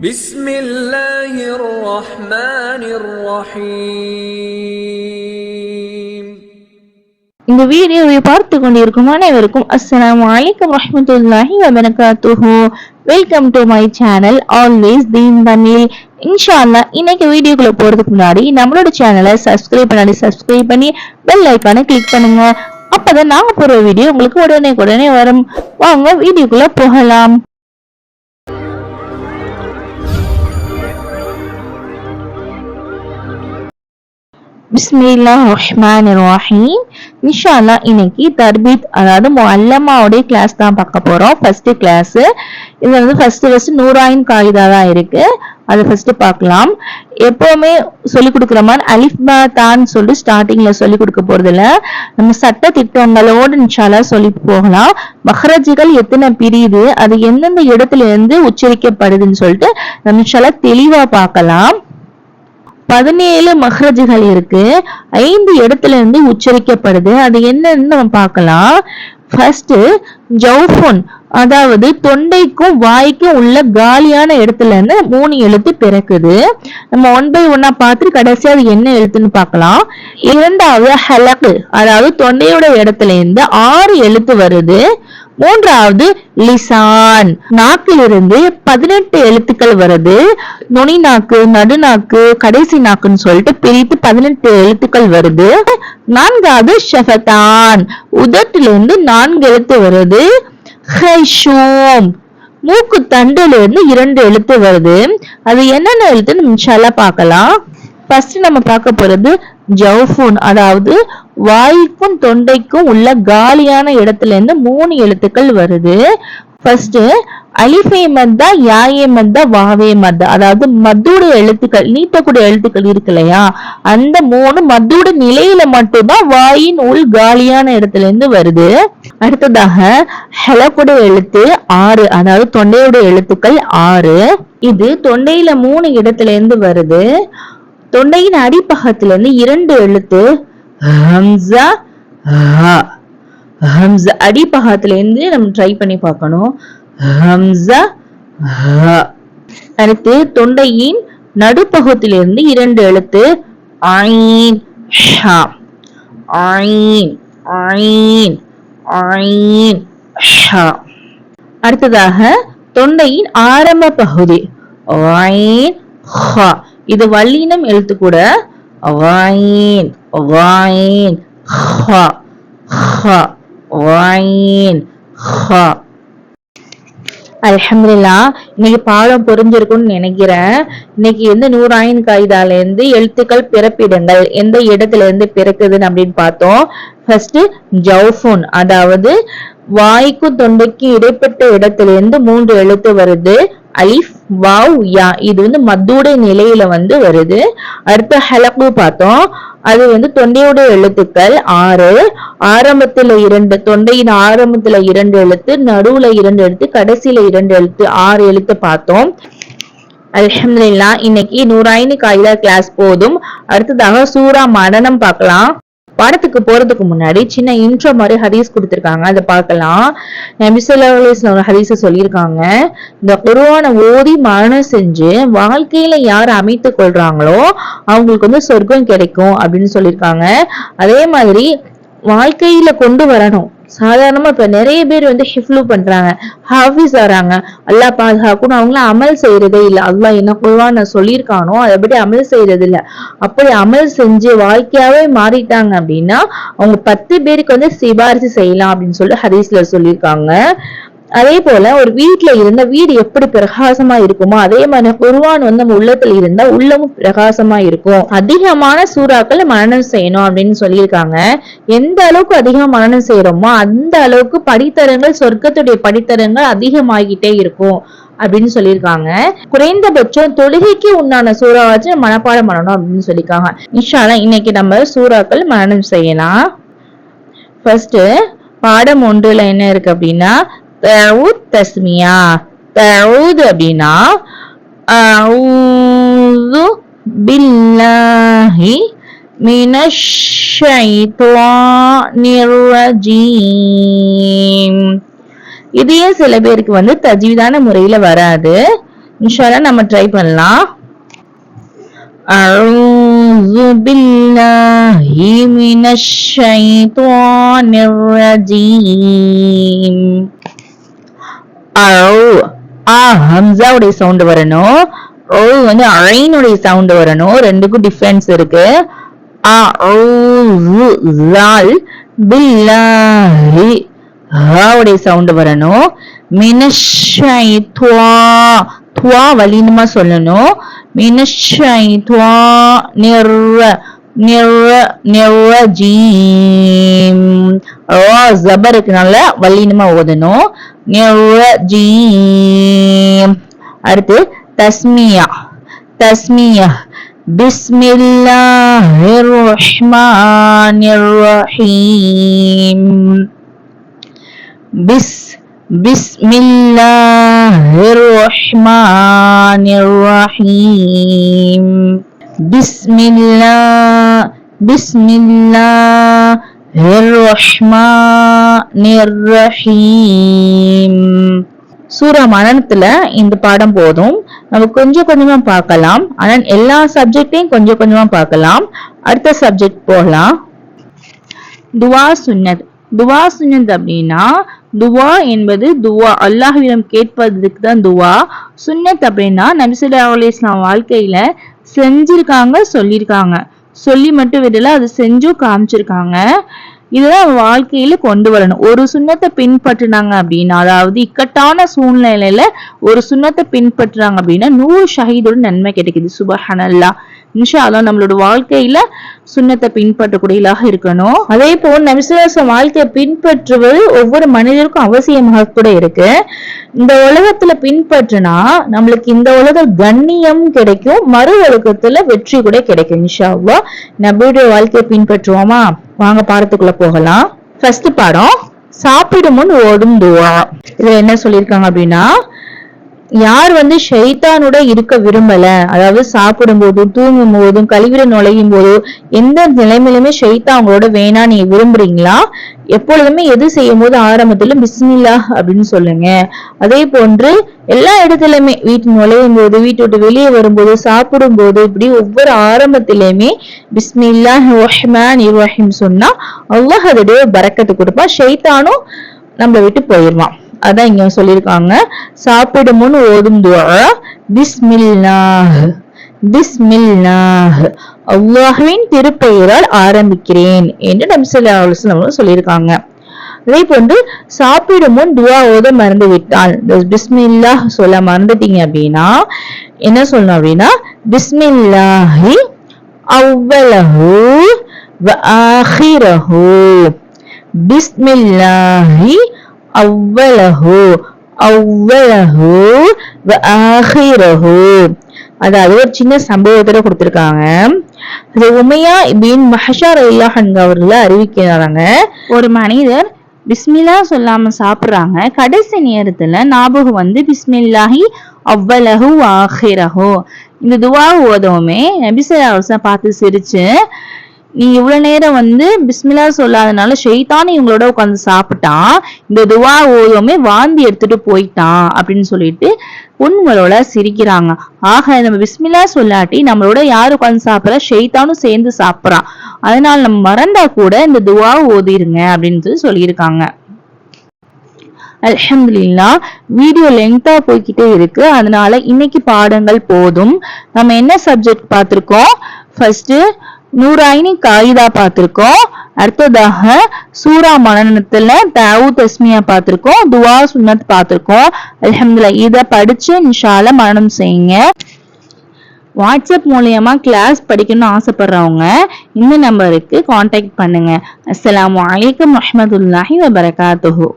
بسم الله الرحمن الرحيم இந்த வீடியோவை பார்த்து கொண்டிருக்கும் அனைவருக்கும் அஸ்ஸலாமு அலைக்கும் ரஹ்மத்துல்லாஹி வபரகாத்துஹு welcome to my channel always Deen Tamil இன்ஷா அல்லாஹ் இன்னைக்கு வீடியோக்குள்ள போறதுக்கு முன்னாடி நம்மளோட சேனலை சப்ஸ்கிரைப் பண்ணாடி சப்ஸ்கிரைப் பண்ணி பெல் ஐக்கானை கிளிக் பண்ணுங்க அப்பதான் நாங்க போற வீடியோ உங்களுக்கு உடனே உடனே வரும் வாங்க வீடியோக்குள்ள போகலாம் பிஸ்மில்லா ரஹ்மான் ரஹீம் இன்ஷால்லா இன்னைக்கு தர்பீத் அதாவது அல்லம்மாவுடைய கிளாஸ் தான் பார்க்க போறோம். ஃபர்ஸ்ட் கிளாஸ் இது வந்து ஃபர்ஸ்ட் ஃபர்ஸ்ட் நூறாயின் காகிதா தான் இருக்கு. அதை ஃபர்ஸ்ட் பார்க்கலாம். எப்பவுமே சொல்லி கொடுக்குற மாதிரி அலிஃப் தான் சொல்லி ஸ்டார்டிங்ல சொல்லி கொடுக்க போறது இல்ல நம்ம சட்ட திட்டங்களோடு இன்ஷால்லா சொல்லி போகலாம். மஹரஜிகள் எத்தனை பிரியுது அது எந்தெந்த இடத்துல இருந்து உச்சரிக்கப்படுதுன்னு சொல்லிட்டு நம்ம இன்ஷால்லா தெளிவா பார்க்கலாம். பதினேழு மஹ்ரஜுகள் இருக்கு. ஐந்து இடத்துல இருந்து உச்சரிக்கப்படுது. அது என்னன்னு நம்ம பார்க்கலாம். ஃபர்ஸ்ட் ஜவுஃபோன் அதாவது தொண்டைக்கும் வாய்க்கும் உள்ள காலியான இடத்துல இருந்து மூணு எழுத்து பிறக்குது. நம்ம ஒன் பை ஒன்னா பார்த்துட்டு கடைசியா அது என்ன எழுத்துன்னு பார்க்கலாம். இரண்டாவது ஹலக்கு அதாவது தொண்டையோட இடத்துல இருந்து ஆறு எழுத்து வருது. மூன்றாவது லிசான். நாக்கிலிருந்து பதினெட்டு எழுத்துக்கள் வருது. நுனி நாக்கு நடுநாக்கு கடைசி நாக்குன்னு சொல்லிட்டு பிரித்து பதினெட்டு எழுத்துக்கள் வருது. நான்காவது ஷஃபதான். உதட்டிலிருந்து நான்கு எழுத்து வருது. ஹைஷூம். மூக்கு தண்டுல இருந்து இரண்டு எழுத்து வருது. அது என்னென்ன எழுத்துன்னு இன்ஷால்லா பார்க்கலாம். ஃபர்ஸ்ட் நம்ம பார்க்க போறது ஜவுஃபூன் அதாவது வாய்க்கும் தொண்டைக்கும் உள்ள காலியான இடத்துல இருந்து மூணு எழுத்துக்கள் வருது. ஃபர்ஸ்ட் அலிஃபே மத்தா யாயே மத்தா வாவே மத்தா. அதாவது மத்துடைய எழுத்துக்கள் நீட்டக்கூடிய எழுத்துக்கள் இருக்கு இல்லையா? அந்த மூணு மத்தோட நிலையில மட்டும்தான் வாயின் உள் காலியான இடத்துல இருந்து வருது. அடுத்ததாக ஹெலக்குடைய எழுத்து ஆறு அதாவது தொண்டையோட எழுத்துக்கள் ஆறு. இது தொண்டையில மூணு இடத்துல இருந்து வருது. தொண்டையின் அடிப்பகத்துல இருந்து இரண்டு எழுத்து ஹம்சா ஹா. ஹம்சா அடிப்பகத்துல இருந்து நம்ம ட்ரை பண்ணி பார்க்கணும். ஹம்சா ஹா. அடுத்து தொண்டையின் நடுப்பகுத்திலிருந்து இரண்டு எழுத்து ஐன் ஷா. ஐன் ஐன் ஐன் ஷா. அடுத்ததாக தொண்டையின் ஆரம்ப பகுதி ஐன் ஹா. இது வல்லினம் எழுத்து கூட வாயின் غين خ ஹ غين ஹ அலமதுல்லா இன்னைக்கு பாடம் புரிஞ்சிருக்கும்னு நினைக்கிறேன். இன்னைக்கு எந்த நூறாயின் காய்தால இருந்து எழுத்துக்கள் பிறப்பிடங்கள் எந்த இடத்துல இருந்து பிறக்குதுன்னு அப்படின்னு பார்த்தோம். ஃபர்ஸ்ட் ஜவுஃபோன் அதாவது வாய்க்கும் தொண்டைக்கும் இடைப்பட்ட இடத்துல இருந்து மூன்று எழுத்து வருது. அலிஃப் வாவ் யா இது வந்து மத்தோட நிலையில வந்து வருது. அடுத்த ஹலக்கு பார்த்தோம். அது வந்து தொண்டையோட எழுத்துக்கள் ஆறு. ஆரம்பத்துல இரண்டு தொண்டையின் ஆரம்பத்துல இரண்டு எழுத்து நடுவுல இரண்டு எழுத்து கடைசியில இரண்டு எழுத்து ஆறு எழுத்து பார்த்தோம். அலமதுல்லா இன்னைக்கு நூறாயினு காயிலா கிளாஸ் போதும். அடுத்ததாக சூரா மரணம் பார்க்கலாம். படத்துக்கு போறதுக்கு முன்னாடி சின்ன இன்ட்ரோ மாதிரி ஹதீஸ் கொடுத்துருக்காங்க. அதை பார்க்கலாம். நபிசுல்லாஸ்ல ஒரு ஹதீஸ சொல்லியிருக்காங்க. இந்த குருவான ஓதி மரணம் செஞ்சு வாழ்க்கையில யார் அமைத்து கொள்றாங்களோ அவங்களுக்கு வந்து சொர்க்கம் கிடைக்கும் அப்படின்னு சொல்லியிருக்காங்க. அதே மாதிரி வாழ்க்கையில கொண்டு வரணும். சாதாரணமா இப்ப நிறைய பேர் வந்து ஹிஃப்லு பண்றாங்க. ஹாஃபிஸ் வராங்க. அல்லா பாதுகாக்கணும் அவங்களாம் அமல் செய்யறதே இல்லை. அல்லா என்ன குழுவான சொல்லியிருக்கானோ அதை படி அமல் செய்யறது இல்ல. அப்படி அமல் செஞ்சு வாழ்க்கையாவே மாறிட்டாங்க அப்படின்னா அவங்க பத்து பேருக்கு வந்து சிபாரிசு செய்யலாம் அப்படின்னு சொல்லிட்டு ஹதீஸ்ல சொல்லியிருக்காங்க. அதே போல ஒரு வீட்டுல இருந்த வீடு எப்படி பிரகாசமா இருக்குமோ அதே மாதிரி குருவான் வந்து நம்ம உள்ளத்துல இருந்தா உள்ளமும் பிரகாசமா இருக்கும். அதிகமான சூறாக்கள் மரணம் செய்யணும் அப்படின்னு சொல்லியிருக்காங்க. எந்த அளவுக்கு அதிகமா மரணம் செய்யறோமோ அந்த அளவுக்கு படித்தரங்கள் சொர்க்கத்துடைய படித்தரங்கள் அதிகமாகிட்டே இருக்கும் அப்படின்னு சொல்லியிருக்காங்க. குறைந்தபட்சம் தொழுகைக்கு உண்டான சூறாவாச்சும் மனப்பாடம் பண்ணணும் அப்படின்னு சொல்லியிருக்காங்க. இன்ஷால்லா இன்னைக்கு நம்ம சூறாக்கள் மரணம் செய்யலாம். ஃபர்ஸ்ட் பாடம் ஒன்றுல என்ன இருக்கு அப்படின்னா தவுத் தஸ்மியா தவுத் அப்படின்னா அவுது பில்லாஹி மினஷ் ஷைத்தானிர் ரஜீம் இதையே சில பேருக்கு வந்து தஜ்வீதான முறையில வராது இன்ஷால்லா நம்ம ட்ரை பண்ணலாம் أعوذ بالله من الشيطان الرجيم அழு ஆ ஹம்சாவுடைய சவுண்ட் வரணும். ஓ வந்து அழைனுடைய சவுண்ட் வரணும். ரெண்டுக்கும் டிஃபரன்ஸ் இருக்கு. அல் பில்லாஹி. ஹாவுடைய சவுண்ட் வரணும். மினஷை துவா துவா வலினுமா சொல்லணும் மினஷை துவா நிற நிற நிற ஜீம் ஜபருக்குனால வல்லினமா ஓதணும். ஜீம் அடுத்து தஸ்மியா தஸ்மியா بسم الله الرحمن الرحيم بس بسم الله الرحمن الرحيم بسم الله بسم الله الرحمن الرحيم சூரா மரணத்துல இந்த பாடம் போதும். நம்ம கொஞ்சம் கொஞ்சமா பார்க்கலாம். ஆனா எல்லா சப்ஜெக்டையும் கொஞ்சம் கொஞ்சமா பார்க்கலாம். அடுத்த சப்ஜெக்ட் போகலாம் துவா சுன்னத். துவா சுன்னத் அப்படின்னா துவா என்பது துவா. அல்லாஹ்விடம் கேட்பதற்கு தான் துவா. சுன்னத் அப்படின்னா நபிசுல்லா அலி இஸ்லாம் வாழ்க்கையில செஞ்சிருக்காங்க சொல்லியிருக்காங்க சொல்லி மட்டும் விடல அது செஞ்சும் காமிச்சிருக்காங்க. இதுதான் வாழ்க்கையில கொண்டு வரணும். ஒரு சுண்ணத்தை பின்பற்றினாங்க அப்படின்னா அதாவது இக்கட்டான சூழ்நிலையில ஒரு சுண்ணத்தை பின்பற்றுறாங்க அப்படின்னா நூறு ஷஹீதோட நன்மை கிடைக்குது. சுபஹனல்லா. இன்ஷா அல்லா நம்மளோட வாழ்க்கையில சுண்ணத்தை பின்பற்றக்கூடியதாக இருக்கணும். அதே போல் நபிசுவாச வாழ்க்கையை பின்பற்றுவது ஒவ்வொரு மனிதருக்கும் அவசியமாக கூட இருக்கு. இந்த உலகத்துல பின்பற்றினா நம்மளுக்கு இந்த உலக கண்ணியம் கிடைக்கும் மறு உலகத்துல வெற்றி கூட கிடைக்கும் இன்ஷா அல்லா நபியுடைய வாழ்க்கையை பின்பற்றுவோமா? வாங்க பாடத்துக்குள்ள போகலாம். ஃபர்ஸ்ட் பாடம் சாப்பிடும் முன் ஓடும் துவா. இதுல என்ன சொல்லியிருக்காங்க அப்படின்னா யார் வந்து ஷைத்தானோட இருக்க விரும்பல அதாவது சாப்பிடும் போதும் தூங்கும் போதும் கழிவிட நுழையும் போதும் எந்த நிலைமையிலுமே ஷைத்தா அவங்களோட வேணா நீங்க விரும்புறீங்களா? எப்பொழுதுமே எது செய்யும் போது ஆரம்பத்துல பிஸ்மில்லா அப்படின்னு சொல்லுங்க. அதே போன்று எல்லா இடத்துலயுமே வீட்டு நுழையும் போது வீட்டு விட்டு வெளியே வரும்போது சாப்பிடும் போது இப்படி ஒவ்வொரு ஆரம்பத்திலயுமே பிஸ்மில்லா ரஹ்மான் இர்ரஹீம் சொன்னா அல்லாஹ் அதோடைய பறக்கத்து கொடுப்பா ஷைத்தானும் நம்மளை விட்டு போயிடுவான். அதான் இங்க சொல்லியிருக்காங்க. சாப்பிடும் முன் ஓதும் துவா. பிஸ்மில்லாஹ். பிஸ்மில்லாஹ். அல்லாஹ்வின் திருப்பெயரால் ஆரம்பிக்கிறேன் என்று நம் சில சொல்லியிருக்காங்க. அதே போன்று சாப்பிடும் முன் துவா ஓத மறந்து விட்டால் பிஸ்மில்லாஹ் சொல்ல மறந்துட்டீங்க அப்படின்னா என்ன சொல்லணும் அப்படின்னா பிஸ்மில்லாஹி அவ்வளஹு வ ஆஹிரஹு. பிஸ்மில்லாஹி அவ்வளஹு அவ்வளஹு வ ஆஹிரஹு அதாவது ஒரு சின்ன சம்பவத்தோட கொடுத்துருக்காங்க. அது உமையா பின் மஹஷார் அல்லாஹன் அவர்கள் அறிவிக்கிறாங்க. ஒரு மனிதர் பிஸ்மில்லா சொல்லாம சாப்பிடுறாங்க. கடைசி நேரத்துல ஞாபகம் வந்து பிஸ்மில்லாஹி அவ்வளஹு ஆஹிரஹு இந்த துவா ஓதவுமே நபிசல்லா பார்த்து சிரிச்சு நீ இவ்வளவு நேரம் வந்து பிஸ்மிலா சொல்லாதனால ஷெய்தான் இவங்களோட உட்காந்து சாப்பிட்டான் இந்த துவா ஓதுமே வாந்தி எடுத்துட்டு போயிட்டான் அப்படின்னு சொல்லிட்டு உண்மையோட சிரிக்கிறாங்க. ஆக நம்ம பிஸ்மிலா சொல்லாட்டி நம்மளோட யார் உட்காந்து சாப்பிட்ற? ஷெய்தானும் சேர்ந்து சாப்பிட்றான் அதனால நம்ம மறந்தா கூட இந்த துவா ஓதிருங்க அப்படின்னு சொல்லி சொல்லியிருக்காங்க. அலமதுல்லா வீடியோ லெங்தா போய்கிட்டே இருக்கு. அதனால இன்னைக்கு பாடங்கள் போதும். நம்ம என்ன சப்ஜெக்ட் பார்த்திருக்கோம்? ஃபர்ஸ்ட் நூறாயினி காயிதா பார்த்திருக்கோம். அடுத்ததாக சூரா மனநத்துல தாவு தஸ்மியா பார்த்திருக்கோம். துவா சுன்னத் பார்த்திருக்கோம். அல்ஹம்துலில்லா இதை படிச்சு நிஷால மரணம் செய்யுங்க. வாட்ஸ்அப் மூலியமா கிளாஸ் படிக்கணும்னு ஆசைப்படுறவங்க இந்த நம்பருக்கு காண்டாக்ட் பண்ணுங்க. அஸ்லாம் வலைக்கம் வரஹ்மத்துல்லாஹி வபரகாத்துஹூ.